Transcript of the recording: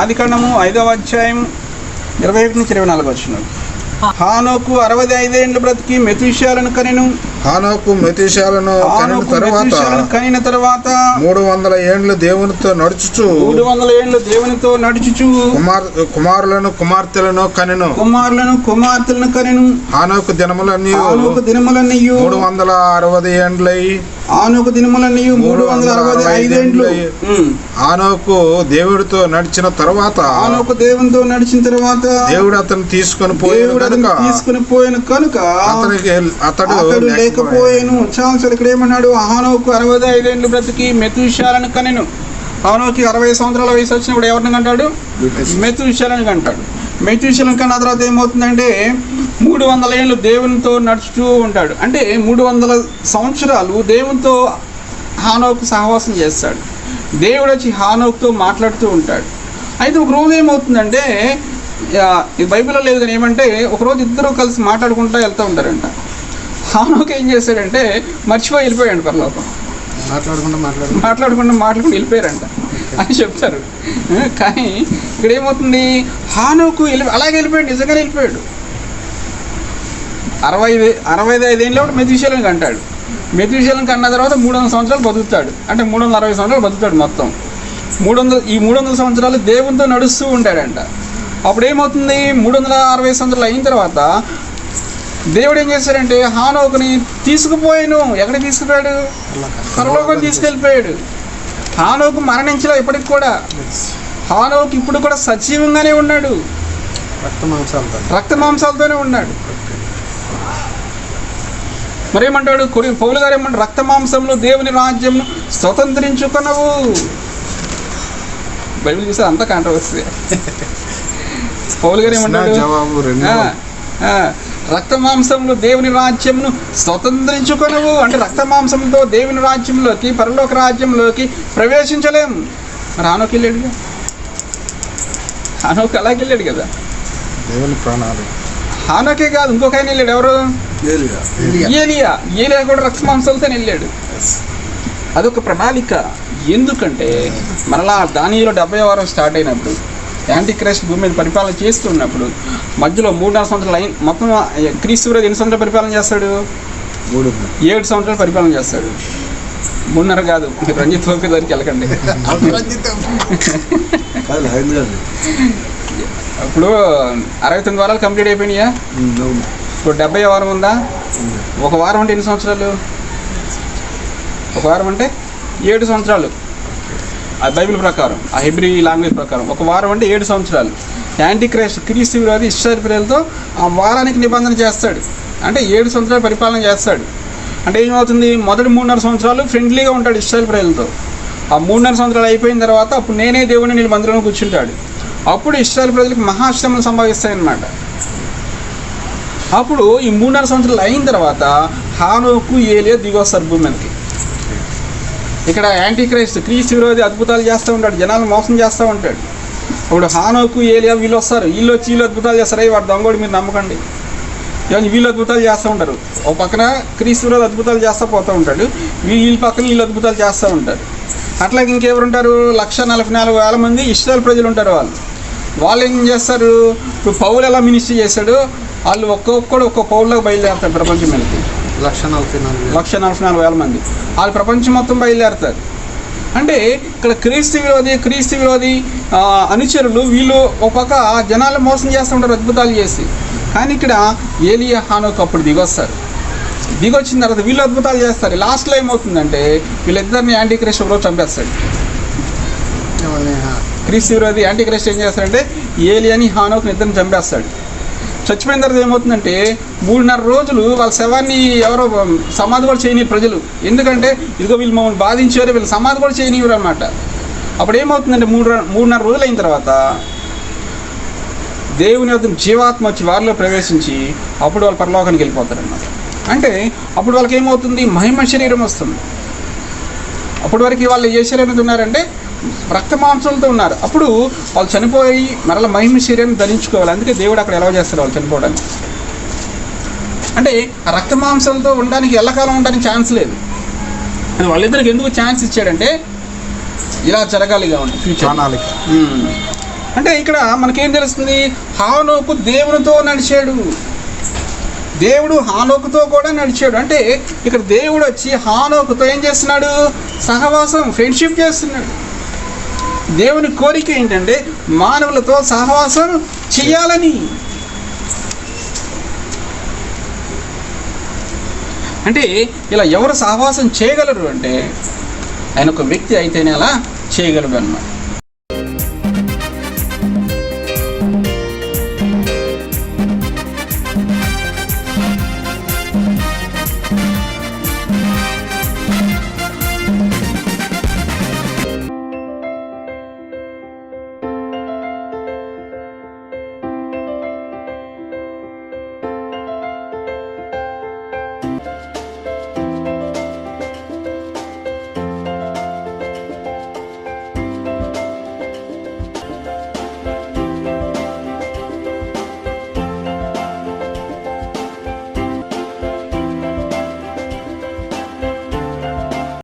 ఆది కాండము ఐదవ అధ్యాయం ఇరవై ఒకటి నుంచి ఇరవై నాలుగు వచ్చిన హానోకు అరవై ఐదేండ్లు బ్రతికి మెతుషాలను కనెను. హానోకు మెతీశాలను కనిన హానోకు తరువాత కనిన తర్వాత మూడు వందల ఏండ్లు దేవునితో నడుచుచు. మూడు వందల ఏళ్ళు దేవునితో నడుచుచు. కుమార్ కుమారులను కుమార్తెలను కనెను. కుమారులను కుమార్తెలను కనెను. హానోకు దినములన్నీ ఆనోకు దినములన్నయ్యు మూడు వందల అరవై ఏండ్లై. ఆనోకు దినములన్నయ్యు మూడు వందల అరవై ఐదేండ్లు. హానోకు దేవుడితో నడిచిన తర్వాత ఆనోకు దేవునితో నడిచిన తర్వాత దేవుడు అతను తీసుకొని పోయాడు తీసుకుని పోయాను కనుక అతనికి అతడు లేకపోయాడు. లేకపోయాను. చాలు ఇక్కడ ఏమన్నాడు? హానోకు అరవై ఐదేళ్ళు బ్రతికి మెతుషాలను కనెను. హానోకి అరవై సంవత్సరాల వయసు వచ్చినప్పుడు ఎవరిని కంటాడు? మెతుషాలను కంటాడు. మెతుషాలను కన్నా తర్వాత ఏమవుతుందంటే మూడు వందల ఏళ్ళు దేవునితో నడుచుతూ ఉంటాడు. అంటే మూడు వందల సంవత్సరాలు దేవునితో హానోకు సహవాసం చేస్తాడు. దేవుడు వచ్చి హానోకుతో మాట్లాడుతూ ఉంటాడు. అయితే ఒక రోజు ఏమవుతుందంటే ఇది బైబిల్లో లేదు కానీ ఏమంటే ఒకరోజు ఇద్దరు కలిసి మాట్లాడుకుంటూ వెళ్తూ ఉంటారంట. హానోకు ఏం చేశాడంటే మర్చిపోయి వెళ్ళిపోయాడు పరలోకం. మాట్లాడకుండా మాట్లాడు మాట్లాడకుండా మాట్లాడుకుని వెళ్ళిపోయారంట. అని చెప్తారు. కానీ ఇక్కడ ఏమవుతుంది? హానోకు వెళ్ళి అలాగే వెళ్ళిపోయాడు నిజంగానే వెళ్ళిపోయాడు. అరవై ఐదు- అరవై ఐదు ఐదేళ్ళు మెతిశీలం కంటాడు మెతిశీలం కన్న తర్వాత మూడు వందల సంవత్సరాలు బతుకుతాడు. అంటే మూడు వందల అరవై సంవత్సరాలు బతుకుతాడు మొత్తం. మూడు వందల ఈ మూడు వందల సంవత్సరాలు దేవునితో నడుస్తూ ఉంటాడంట అప్పుడు ఏమవుతుంది మూడు వందల అరవై సంవత్సరాలు అయిన తర్వాత దేవుడు ఏం చేశాడంటే హానోకుని తీసుకుపోయాను. ఎక్కడికి తీసుకుపోయాడు? పరలోకం తీసుకెళ్ళిపోయాడు. హానోకు మరణించలే ఇప్పటికి కూడా. హానోకు ఇప్పుడు కూడా సజీవంగానే ఉన్నాడు. రక్త మాంసాలతో రక్త మాంసాలతోనే ఉన్నాడు. మరేమంటాడు? కొరి పౌలు గారు ఏమంటాడు రక్త మాంసంలో దేవుని రాజ్యం స్వతంత్రించుకునవు. బైబిల్ చూస్తే అంత కాంట్రవర్సీ పౌలు గారు ఏమంటాడు? జవాబు రెండు ఆ, ఆ, రక్త మాంసంలో దేవుని రాజ్యంను స్వతంత్రించుకొనవు అంటే రక్త మాంసంతో దేవుని రాజ్యంలోకి పరలోక రాజ్యంలోకి ప్రవేశించలేం మరి ఆనోకి వెళ్ళాడుగా హానోకి అలాగే వెళ్ళాడు కదా? దేవుని ప్రాణాలు. హానోకే కాదు ఇంకొక ఆయన వెళ్ళాడు. ఎవరు? ఏలియా. ఏలియా. కూడా రక్త మాంసాలతో వెళ్ళాడు అదొక ప్రణాళిక. ఎందుకంటే మరలా దానిలో డెబ్బై వారం స్టార్ట్ అయినప్పుడు యాంటీ క్రైస్ట్ భూమి మీద పరిపాలన చేస్తున్నప్పుడు మధ్యలో మూడున్నర సంవత్సరాలు అయిన మొత్తం క్రీస్తు విరోధి ఎన్ని సంవత్సరాలు పరిపాలన చేస్తాడు? మూడు. ఏడు సంవత్సరాలు పరిపాలన చేస్తాడు. మూడున్నర కాదు మీరు రంజిత్ ఓపి దగ్గరికి వెళ్ళకండి. ఇప్పుడు అరవై తొమ్మిది వారాలు కంప్లీట్ అయిపోయినాయా? ఇప్పుడు డెబ్బై వారం ఉందా? ఒక వారం అంటే ఎన్ని సంవత్సరాలు? ఒక వారం అంటే ఏడు సంవత్సరాలు. ఆ బైబిల్ ప్రకారం ఆ హెబ్రి లాంగ్వేజ్ ప్రకారం ఒక వారం అంటే ఏడు సంవత్సరాలు. యాంటీ క్రైస్ట్ క్రీస్తు విరోధి ఇష్టారి ప్రజలతో ఆ వారానికి నిబంధన చేస్తాడు. అంటే ఏడు సంవత్సరాలు పరిపాలన చేస్తాడు. అంటే ఏమవుతుంది? మొదటి మూడున్నర సంవత్సరాలు ఫ్రెండ్లీగా ఉంటాడు ఇష్టారి ప్రజలతో ఆ మూడున్నర సంవత్సరాలు అయిపోయిన తర్వాత అప్పుడు నేనే దేవుని నేను మందిరంలో కూర్చుంటాడు. అప్పుడు ఇస్రాయల్ ప్రజలకు మహాశ్రమం సంభవిస్తాయన్నమాట. అప్పుడు ఈ మూడున్నర సంవత్సరాలు అయిన తర్వాత హానోకు ఏలియా దిగొస్తారు భూమి మీదకి. ఇక్కడ యాంటీ క్రైస్ట్ క్రీస్తు విరోధి అద్భుతాలు చేస్తూ ఉంటాడు జనాలు మోసం చేస్తూ ఉంటాడు. ఇప్పుడు హానోకు ఏలియా వీళ్ళు వస్తారు వీళ్ళు వచ్చి వీళ్ళు అద్భుతాలు చేస్తారు అయ్యి వాడు దొంగోడు మీరు నమ్మకండి. ఇవన్నీ వీళ్ళు అద్భుతాలు చేస్తూ ఉంటారు. ఒక పక్కన క్రీస్తు విరోధి అద్భుతాలు చేస్తూ పోతూ ఉంటాడు. వీళ్ళ పక్కన వీళ్ళు అద్భుతాలు చేస్తూ ఉంటారు. అట్లాగే ఇంకెవరు ఉంటారు లక్ష నలభై నాలుగు వేల మంది ఇస్రాయల్ ప్రజలు ఉంటారు వాళ్ళు. వాళ్ళు ఏం చేస్తారు? ఇప్పుడు పౌలు ఎలా మినిస్ట్రీ చేశాడు? వాళ్ళు ఒక్కొక్కడు ఒక్కొక్క పౌరులకు బయలుదేరుతారు ప్రపంచం వెళ్తే లక్ష నలభై నాలుగు లక్ష నలభై నాలుగు వేల మంది. వాళ్ళు ప్రపంచం మొత్తం బయలుదేరుతారు. అంటే ఇక్కడ క్రీస్తు విరోధి క్రీస్తు విరోధి అనుచరులు వీళ్ళు ఒక పక్క జనాలు మోసం చేస్తుంటారు అద్భుతాలు చేసి. కానీ ఇక్కడ ఏలియా హానోకు అప్పుడు దిగొస్తారు. దిగొచ్చిన తర్వాత వీళ్ళు అద్భుతాలు చేస్తారు. లాస్ట్లో ఏమవుతుందంటే వీళ్ళిద్దరిని యాంటీ క్రైస్ట్ చంపేస్తాడు. క్రీస్తు విరోధి యాంటీ క్రైస్ట్ ఏం చేస్తాడంటే ఏలియాని హానోకు ఇద్దరిని చంపేస్తాడు. చచ్చిపోయిన తర్వాత ఏమవుతుందంటే మూడున్నర రోజులు వాళ్ళ శవాన్ని ఎవరో సమాధి కూడా చేయని ప్రజలు. ఎందుకంటే ఇదిగో వీళ్ళు మమ్మల్ని బాధించారు వీళ్ళు సమాధి కూడా చేయనివ్వరు అనమాట అప్పుడు ఏమవుతుందంటే మూడు మూడున్నర రోజులు అయిన తర్వాత దేవుని యొక్క జీవాత్మ వచ్చి వారిలో ప్రవేశించి అప్పుడు వాళ్ళు పరలోకానికి వెళ్ళిపోతారు అనమాట అంటే అప్పుడు వాళ్ళకి ఏమవుతుంది మహిమ శరీరం వస్తుంది. అప్పటి వరకు వాళ్ళు ఏ శరీరం ఉన్నారంటే రక్త మాంసంతో ఉన్నారు. అప్పుడు వాళ్ళు చనిపోయి మరల మహిమ శరీరాన్ని ధరించుకోవాలి. అందుకే దేవుడు అక్కడ ఎలా చేస్తారు వాళ్ళు చనిపోవడానికి. అంటే ఆ రక్త మాంసంతో ఉండడానికి ఎల్లకాలం ఉండడానికి ఛాన్స్ లేదు. అది వాళ్ళిద్దరికి ఎందుకు ఛాన్స్ ఇచ్చాడంటే ఇలా జరగాలిగా ఉంది ఫ్యూచర్ అంటే ఇక్కడ మనకేం తెలుస్తుంది? హానోకు దేవునితో నడిచాడు. దేవుడు హానోకుతో కూడా నడిచాడు. అంటే ఇక్కడ దేవుడు వచ్చి హానోకుతో ఏం చేస్తున్నాడు? సహవాసం ఫ్రెండ్షిప్ చేస్తున్నాడు. దేవుని కోరిక ఏంటంటే మానవులతో సహవాసం చేయాలని. అంటే ఇలా ఎవరు సహవాసం చేయగలరు అంటే ఆయన ఒక వ్యక్తి అయితేనే అలా చేయగలడు అన్నమాట.